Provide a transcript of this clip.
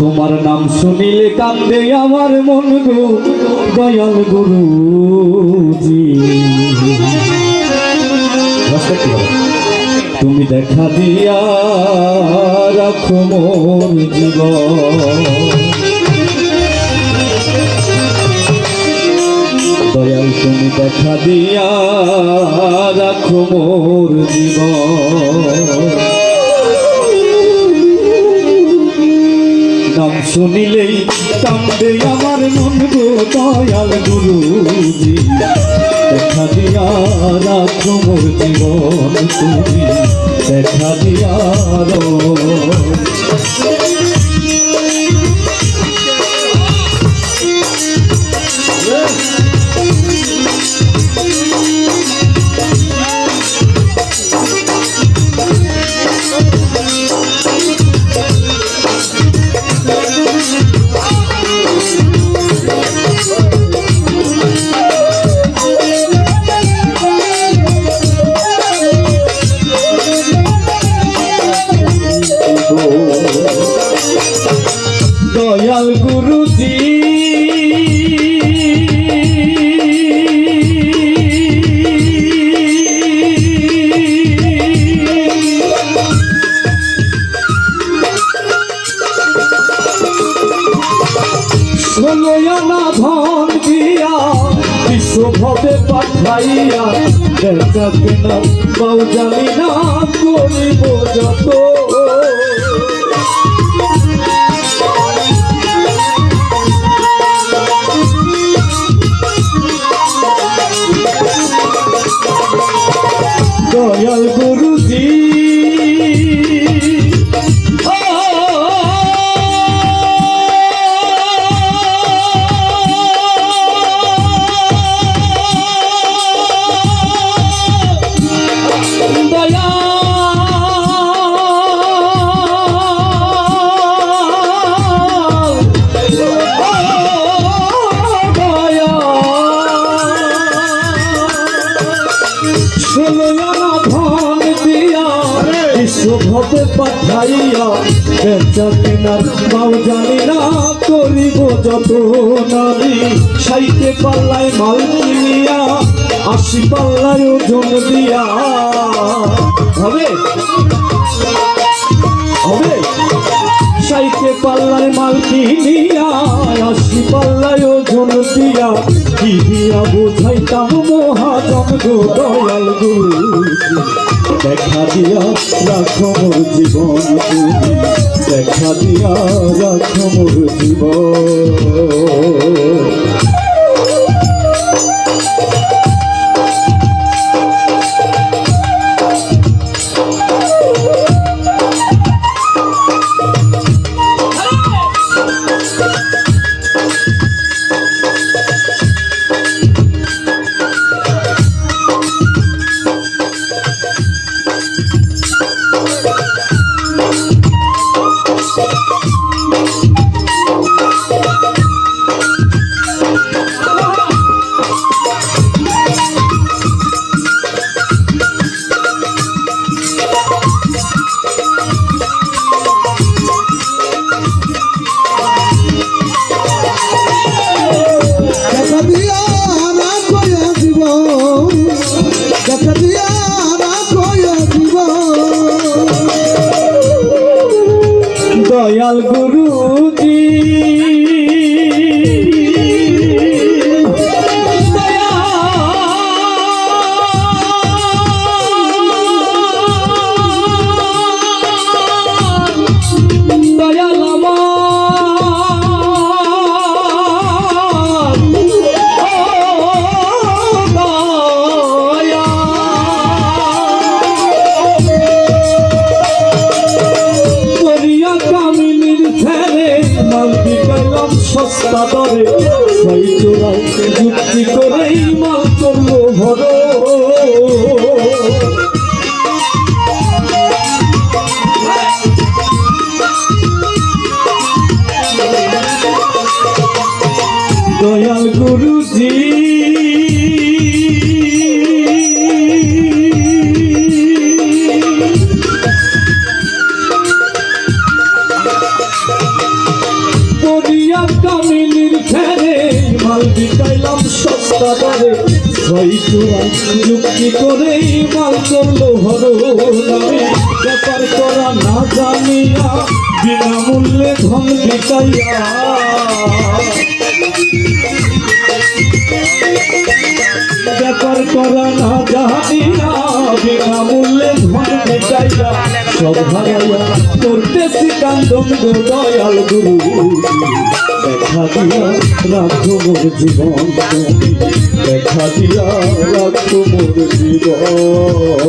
তোমার নাম শুনিলে কান্দে আমার মন গো দয়াল গুরুজি। তুমি দেখা দিয়া রাখো মোর জীবন। দয়াল, তুমি দেখা দিয়া রাখো মোর জীবন। শুনিলেই কান্দে আমার মন গো দয়াল গুরুজি। দেখা দিয়া রাখো মোর জীবন তুমি, দেখা দিয়া গুরুজি। ধন দিয়া বিশ্বভবে পাঠাইয়া বেচা কেনা বাউ না করিব যত। ষোলয়ানা ধন দিয়া বিশ্বভবে পাঠাইয়া বেচা কেনার মাও জানি না করিব যত নারী সাইতে পাল্লায় মাল কিনিয়া আশি পাল্লায় ওজন দিয়া। হবে? হবে? সাইতে পাল্লায় মাল কিনিয়া আশি পাল্লায় ওজন দিয়া, কি দিয়া বোঝাইতাম মহাজন গো দয়াল গুরু? দেখা দিয়া রাখো মোর জীবন দেখা দিয়া রাখো মোর জীবন। গুরুজি যুক্তি করেই মাল করল ভর যুক্তি করেই ব্যাপার করা না জানিয়া বিনামূল্যে ধন বিকাইয়া ব্যাপার করা না জানিয়া বিনামূল্যে ধন বিকাইয়া সব হারাইয়া করতেছি কান্দন দয়াল গুরু। দেখা দিয়া রাখো মোর জীবন। দেখা দিয়া রাখো মোর জীবন।